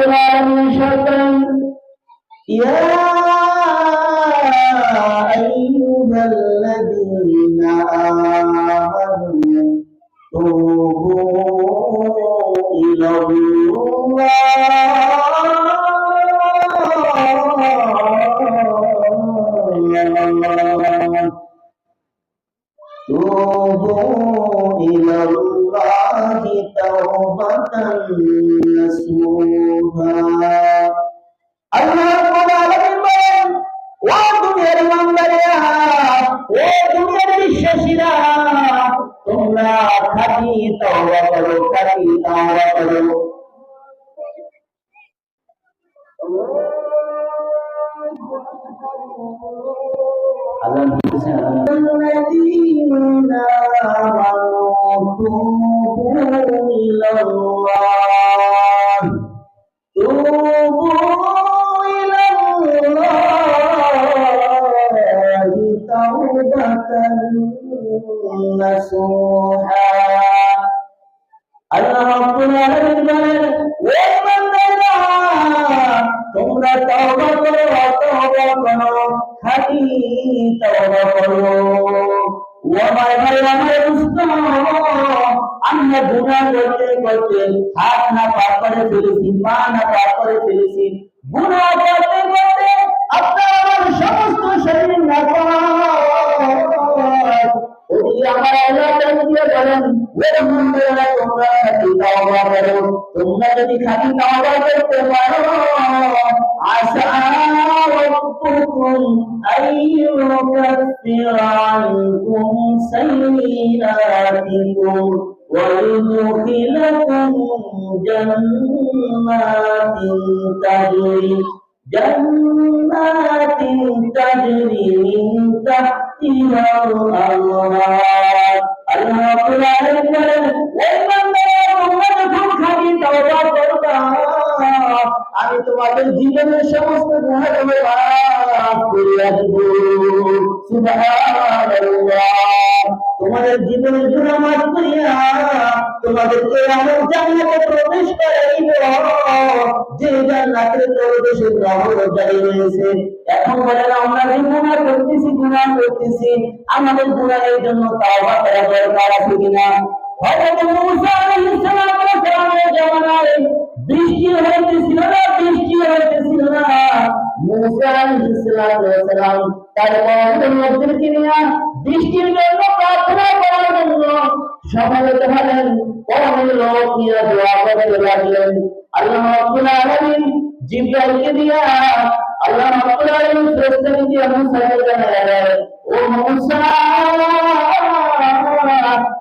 رب شرطا يا أيها الذين آمنوا توبوا إلى الله. توبوا إلى الله. توبة نصوحا আল্লাহ রাব্বুল আলামিন বলেন ও দুনিয়ার ইমানদারেরা ও দুনিয়ার বিশ্বাসীরা তোমরা খাঁটি তওবা করো খাঁটি তওবা করো আল্লাহ বলতেছেন الذين আল্লাহ রাব্বুল আলামিন বলেন ও বান্দারা তোমরা তওবা করো তওবা করো খাঁটি তওবা করো, ও আমার ভাই, আমার আমরা গুনাহ করতে করতে হাত না পাক করে ফেলেছি পা না পাক করে ফেলেছি। গুনাহ করতে করতে আপনার আমার সমস্ত শরীর না আমার আল্লাহ তাআলা বলেন তোমরা খাঁটি তাওবা করো, তোমরা যদি খাঁটি তাওবা করতে পারো, আশা রাব্বুকুম আইয়ুকাফির আনকুম সাইয়্যাতিকুম। ويدخلكم جنات تجري جنات تجري من تحتها الأنهار আল্লাহ রাব্বুল আলামিন বলেন ওই বান্দারা তোমরা যখন খাঁটি তওবা করবা আমি তোমাদের জীবনের সমস্ত গুনাহ তোমার মাফ করে রাখবো সুবহানাল্লাহ তোমাদের জীবনের গুনাহ মাফ করিয়া তোমাদেরকে আমার জান্নাতে প্রবেশ করাইব। যে জান্নাতের প্রবেশের রহমত জারি রয়েছে। এখন বলেন আমরা গুনাহ করতেছি গুনাহ করতেছি। আমাদের গুনাহের জন্য তাওবা করা দরকার আছে কিনা? হযরত মুসা আলাইহিস সালামের জামানায় বৃষ্টি হইতেছিল না, বৃষ্টি হইতেছিল না। মুসা আলাইহিস সালাম তার কওমের লোকদেরকে নিয়ে বৃষ্টির জন্য প্রার্থনা করার জন্য সমাবেত হলেন কওমের লোক নিয়ে দোয়া করতে লাগলেন। আল্লাহ রাব্বুল ও মুসা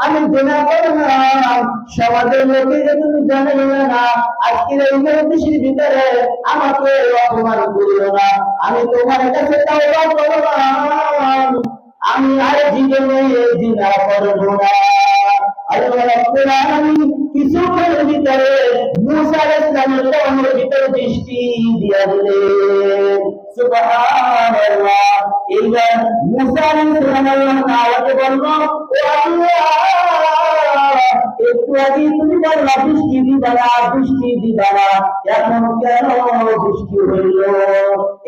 আমি সমাজের লোকে তুমি জানে না আজকের এই দেশের ভিতরে আমাকে অপমান না আমি তোমার কাছে আমি আর জীবনে না কিছুক্ষণের ভিতরে ভিতরে দৃষ্টি দিয়া দিলেন সুবহানাল্লাহ। এইবার মুসা আলাইহিস সালাম আল্লাহকে বলল, ও আল্লাহ, একটু আগে তুমি বললা বৃষ্টি দিবা না বৃষ্টি দিবা না এখন কেন বৃষ্টি হইল?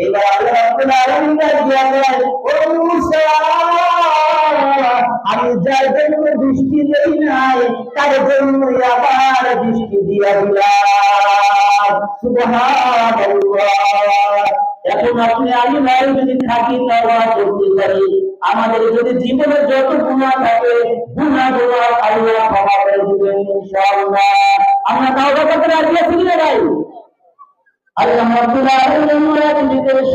এবার আল্লাহ রাব্বুল আলামিন দিয়া বলেন, ও মুসা, আমি যার জন্য বৃষ্টি দেই নাই, তার জন্য আবার বৃষ্টি দিয়া দিলাম। সুবহানাল্লাহ। এখন আপনি আমি নয় যদি থাকি, তাওবা করতে পারি। আমাদের যদি জীবনে যত গুণা থাকে গুণা গুণা আল্লাহ ক্ষমা করে দিবেন ইনশাআল্লাহ। আমরা তাওবা করতে রাজি আছি ভাই? আল্লাহ আলামিন আমাদের